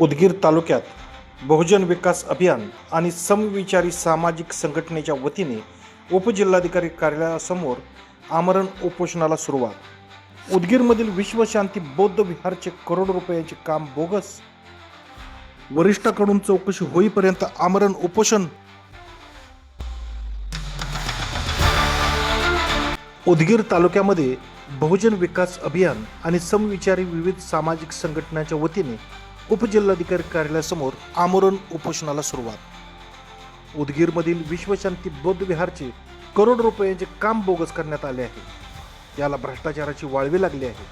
उदगीर तालुक्यात बहुजन विकास अभियान आणि समविचारी सामाजिक संघटनेच्या वतीने उपजिल्हाधिकारी कार्यालयासमोर आमरण उपोषणाला सुरुवात. उदगीरमधील विश्वशांती बौद्ध विहारचे करोड रुपयांचे काम बोगस. वरिष्ठाकडून चौकशी होईपर्यंत आमरण उपोषण. उदगीर तालुक्यामध्ये बहुजन विकास अभियान आणि समविचारी विविध सामाजिक संघटनांच्या वतीने उपजिल्हाधिकारी कार्यालयासमोर आमरण उपोषणाला सुरुवात. उदगीरमधील विश्वशांती बौद्ध विहारचे करोड रुपयांचे काम बोगस करण्यात आले आहे. याला भ्रष्टाचाराची वाळवी लागली आहे.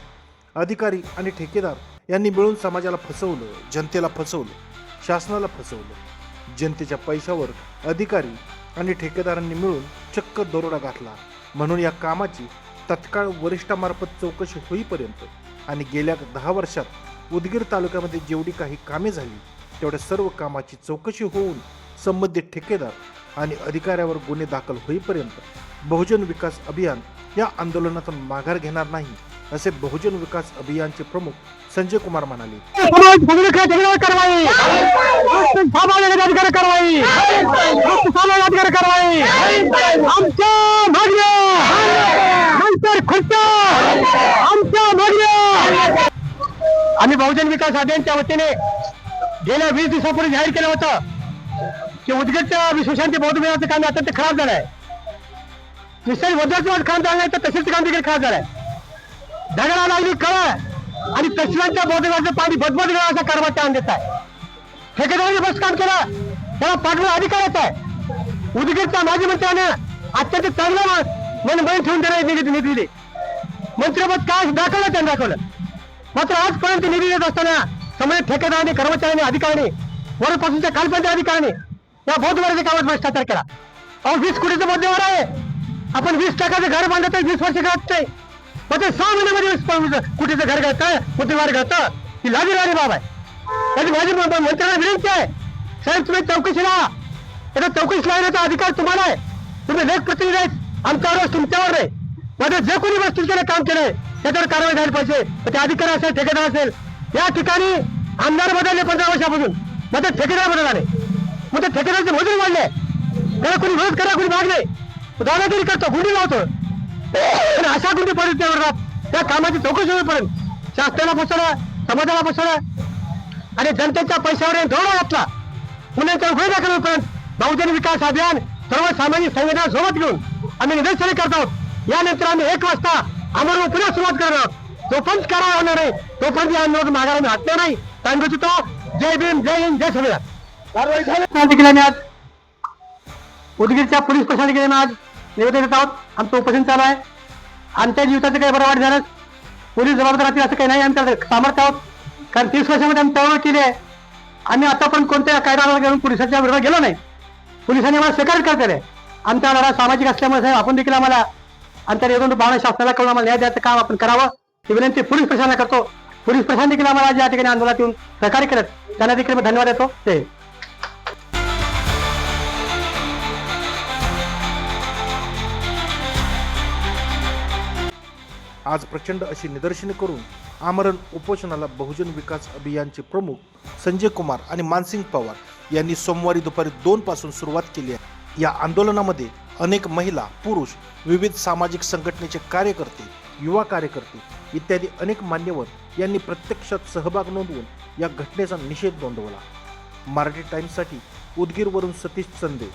अधिकारी आणि ठेकेदार यांनी मिळून समाजाला फसवलं जनतेला फसवलं शासनाला फसवलं. जनतेच्या पैशावर अधिकारी आणि ठेकेदारांनी मिळून चक्क दरोडा घातला. म्हणून या कामाची तत्काळ वरिष्ठामार्फत चौकशी होईपर्यंत आणि गेल्या दहा वर्षात उदगीर तालुक्यामध्ये जेवढी काही कामे झाली तेवढ्या सर्व कामाची चौकशी होऊन संबंधित ठेकेदार आणि अधिकाऱ्यावर गुन्हे दाखल होईपर्यंत बहुजन विकास अभियान या आंदोलनातून माघार घेणार नाही असे बहुजन विकास अभियानचे प्रमुख संजय कुमार म्हणाले. आमच्या भूमिका जगण्यावर कारवाई सामाजिक अधिकार कारवाई सामाजिक अधिकार कारवाई आमच्या मागण्या नंतर खुर्च्या आमच्या मागण्या आम्ही बहुजन विकास अभियानच्या वतीने गेल्या वीस दिवसापूर्वी जाहीर केलं होतं की उदगीरच्या विश्वशांती बौद्ध विहाराचं काम अत्यंत खराब झालं आहे. निश्चित वद्राचं काम झालं तर तसेच काम देखील खराब झालं आहे. दगडा लागली कळ आणि तसल्यांच्या बोधगाचं पाणी बदबद असा कारभार त्यानं देत आहे. ठेकेदाराने बस काम केलं त्याला पाठवून अधिकार येत आहे. उदगीरच्या माजी मंत्र्यानं अत्यंत चांगलं मन मन ठेवून देण्याची निधी दिली. मंत्रिपद काय दाखवलं त्यांनी दाखवलं. मात्र आजपर्यंत निधी देत असताना संबंधित ठेकेदारांनी कर्मचाऱ्यांनी अधिकाऱ्यांनी वरपासूनच्या कालपर्यंत अधिकाऱ्यांनी या बौद्धवाराच्या कामात भ्रष्टाचार केला. अहो वीस कोटीचं मध्यवर आहे. आपण वीस टक्काचं घर बांधत वीस वर्ष घात नाही. मग ते सहा महिन्यामध्ये वीस कोटीचं घर घालतं बुद्धीवार घालतं ही लाजी लाजी बाब आहे. त्याची माझी म- मंत्र्यांना विनंती आहे. साहेब तुम्ही चौकशीला आता चौकशी लावण्याचा अधिकार तुम्हाला आहे. तुम्ही लोकप्रतिनिधी आहेत. आमच्यावर तुमच्यावर नाही. मध्ये जे कोणी वस्तुस्थितीने काम केले त्याच्यावर कारवाई झाली पाहिजे. ते अधिकारी असेल ठेकेदार असेल या ठिकाणी आमदार बदलले पंधरा वर्षापासून. मग ते ठेकेदार बदलले. मग ते ठेकेदारचे मजूर वाढले. त्याला कोणी विरोध करा कोणी मागले दादागिरी करतो गुंडी लावतो. अशा गुंडी परिस्थितीवर त्या कामाची चौकशी होईपर्यंत. शासनाला फसवलं समाजाला फसवलं. आणि जनतेच्या पैशावर धोरण घातला. पुण्याच्या उभे दाखल होईपर्यंत बहुजन विकास अभियान सर्व सामाजिक संघटना सोबत घेऊन आम्ही निदर्शने करत आहोत. यानंतर आम्ही एक वाजता आम्हाला पुन्हा सुरुवात करणार. आहोत जोपर्यंत काय होणार नाही तोपर्यंत या आंदोलन मागायला हटणार नाही. सांगू तो जय भीम जय हिंद जय संविधान कारवाई झाली. केली आम्ही आज? उदगीरच्या पोलीस कशाने आम्ही आज? निवेदन देत आहोत. आमचं उपोषण चालू आहे. आमच्या जीवताचं काही बरं वाईट झालं? पोलीस जबाबदार राहतील असं काही नाही. आमच्या सामर्थ्य आहोत. कारण तीस वर्षामध्ये आम्ही चळवळ केली आहे. आम्ही आतापर्यंत कोणत्या कायदा घेऊन पोलिसांच्या विरोधात गेलो नाही. पोलिसांनी आम्हाला स्वीकार करते आहे आमचा लढा सामाजिक असल्यामुळे साहेब आपण देखील आम्हाला आमच्या निवडणूक भावना शासनाला कळून आम्हाला न्याय द्यायचं काम आपण करावं. ही विनंती पोलीस प्रशासनाला करतो. पोलीस प्रशासन देखील आम्हाला आज या ठिकाणी आंदोलनात येऊन सहकार्य करत त्यांना देखील मी धन्यवाद देतो. ते आज प्रचंड अशी निदर्शने करून आमरण उपोषणाला बहुजन विकास अभियानचे प्रमुख संजय कुमार आणि मानसिंग पवार यांनी सोमवारी दुपारी दोन पासून सुरुवात केली आहे. या आंदोलनामध्ये अनेक महिला पुरुष विविध सामाजिक संघटनेचे कार्यकर्ते युवा कार्यकर्ते इत्यादी अनेक मान्यवर यांनी प्रत्यक्षात सहभाग नोंदवून या घटनेचा निषेध नोंदवला. मराठी टाइम्ससाठी उदगीरवरून सतीश चंदे